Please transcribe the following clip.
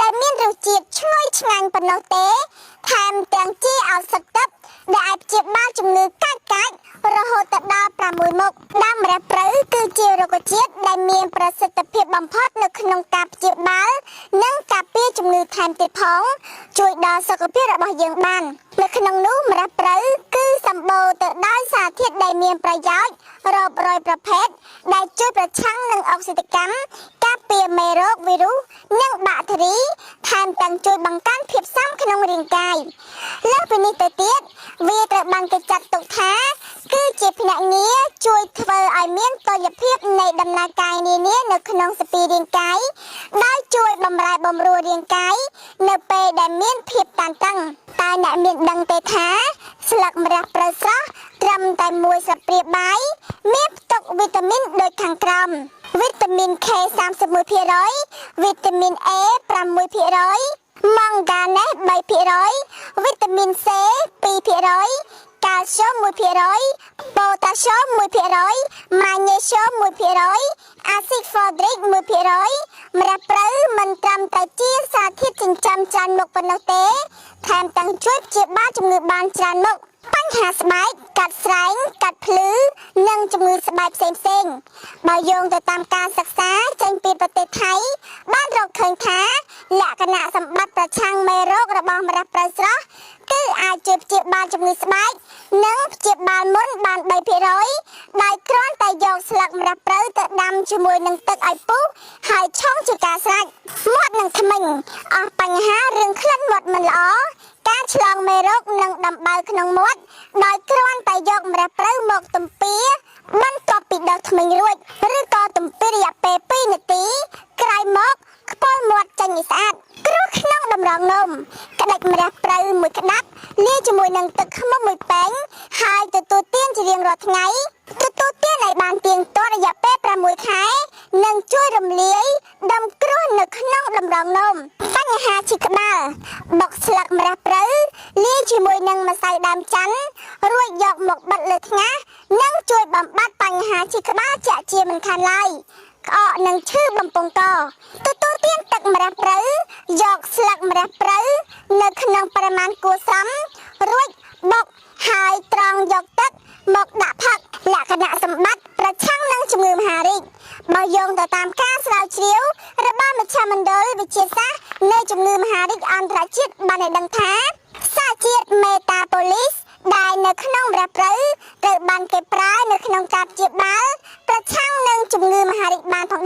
បន្លែដែលមានរសជាតិឈ្ងុយឆ្ងាញ់ប៉ុណ្ណោះទេ ថែមទាំងជាឱសថទឹកដែលអាចព្យាបាលជំងឺកាច់កាច់រហូតដល់6មុខដើមម្រះព្រៅគឺជារុក្ខជាតិដែលមានប្រសិទ្ធភាពបំផុតនៅក្នុងការព្យាបាលនិងការពារជំងឺថែមទៀតផងជួយដល់សុខភាពរបស់យើងបាននៅក្នុងនោះម្រះព្រៅគឺសម្បូរទៅដោយសារធាតុដែលមានប្រយោជន៍រាប់រយប្រភេទដែលជួយប្រឆាំងនឹងអុកស៊ីតកម្មការ ពារមេរោគវីរុសនិងបាក់តេរីថែមទាំងជួយបង្កើនភាពស៊ាំក្នុងរាងកាយលើសពីនេះទៅទៀតវាត្រូវបានគេចាត់ទុកថាគឺជាភ្នាក់ងារជួយធ្វើឲ្យមានតុល្យភាពនៃដំណើរកាយនានានៅក្នុងសពីរាងកាយដោយជួយបំរែបំរួលរាងកាយនៅពេលដែលមានភាពតានតឹងតើអ្នកមានដឹងទេថាស្លឹកម្រះព្រៅស្រស់ត្រឹមតែមួយស្លាបព្រាបាយមានផ្ទុកវីតាមីនដូចខាងក្រោម វីតាមីន K 31%វីតាមីន A 6%ម៉ង់ហ្គាណេស3%វីតាមីន C 2%កាល់ស្យូម1%ប៉ូតាស្យូម1%ម៉ាញ៉េស្យូម1%អាស៊ីតហ្វូឌ្រិក1%ម្រះព្រៅមិនត្រឹមតែជាសារធាតុចិញ្ចឹមច្រើនមុខប៉ុណ្ណោះទេថែមទាំងជួយព្យាបាលជំងឺបានច្រើនមុខបញ្ហាស្បែកកាត់ស្រែងកាត់ភ្លឺ និងជំងឺស្បែកផ្សេងផ្សេងៗបើយោងទៅតាមការសិក្សាចេញពីប្រទេសថៃ បានរកឃើញថាលក្ខណៈសម្បត្តិប្រឆាំងមេរោគរបស់ម្រះព្រៅស្រស់គឺអាចជួយព្យាបាលជំងឺស្បែកនិងព្យាបាលមុនបាន3%ដោយគ្រាន់តែយកស្លឹកម្រះព្រៅទៅដាំជាមួយនឹងទឹកឲ្យពុះហើយឆុងជាការស្រេចមាត់និងធ្មេញអស់បញ្ហារឿងក្លិនមាត់មិនល្អ ការឆ្លងមេរោគនិងដំបៅក្នុងមាត់ដោយគ្រាន់តែយកម្រះព្រៅមកទំពាបន្ទាប់ពីដកធ្មេញរួចឬក៏ទំពារយៈពេល2នាទីក្រោយមកខ្ពុលមាត់ចេញឲ្យស្អាតគ្រោះក្នុងតម្រងនំក្តិចម្រះព្រៅមួយក្តាប់លាយជាមួយនឹងទឹកខ្មុំមួយពេងហើយទទួលទានជារៀងរាល់ថ្ងៃទទួលទានឲ្យបានទៀងទាត់រយៈពេល6ខែនិងជួយរំលាយដំគ្រោះនៅក្នុងតម្រងនំបញ្ហាឈឺក្បាលបុកស្លឹកម្រះព្រៅលាយជាមួយនឹងម្សៅដើមច័ន្ទរួចយកមកបិទលើថ្ងាសនិងជួយបំបត្តិបញ្ហាឈឺក្បាលជាក់ជាមិនខានឡើយក្អកនិងឈឺបំពង់កទទួលទានទឹកម្រះព្រៅយកស្លឹកម្រះព្រៅនៅក្នុងបរិមាណគួរសមរួចបុកហើយត្រងយកទឹកមកដាក់ផឹកលក្ខណៈសម្បត្តិប្រឆាំងនឹងជំងឺមហារីកបើយោងទៅតាមការស្រាវជ្រាវរបស់មជ្ឈមណ្ឌលវិទ្យាសាស្ត្រ នៃជំងឺមហារីកអន្តរជាតិបានឲ្យដឹងថាសារជាតិមេតាបូលីសដែលនៅក្នុងរះព្រៅត្រូវបានគេប្រើនៅក្នុងការព្យាបាលប្រឆាំងនឹងជំងឺមហារីកបានផងដែរ